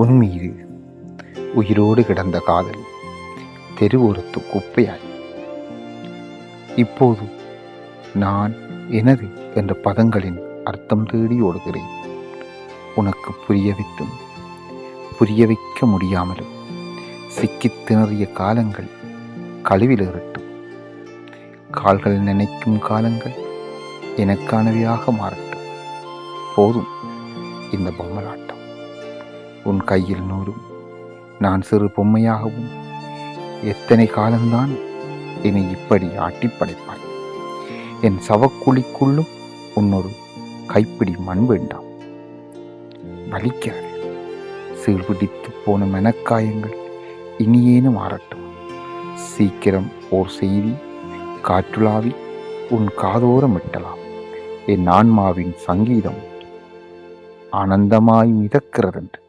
உன்மீது உயிரோடு கிடந்த காதல் தெருவோரத்து குப்பையாய். இப்போது நான் எனது என்ற பதங்களின் அர்த்தம் தேடி ஓடுகிறேன். உனக்கு புரிய வைத்தும் புரிய வைக்க முடியாமலும் சிக்கித் திணறிய காலங்கள் கழுவிலேறட்டும் கால்கள் நினைக்கும் காலங்கள் எனக்கானவையாக மாறட்டும். போதும் இந்த பொம்மலாட்டம். உன் கையில் நூறும் நான் சிறு பொம்மையாகவும் எத்தனை காலம்தான் என்னை இப்படி ஆட்டி படைப்பாய்? என் சவக்குழிக்குள்ளும் உன்னொரு கைப்பிடி மண் வேண்டாம். வலிக்கிறது. சீழ்பிடித்து போன மெனக்காயங்கள் இனியேனும் மாறட்டும் சீக்கிரம் ஓர் செய்தி காற்றுலாவி உன் காதோரம் விட்டலாம் என் ஆன்மாவின் சங்கீதம் ஆனந்தமாய் மிதக்கிறதென்று.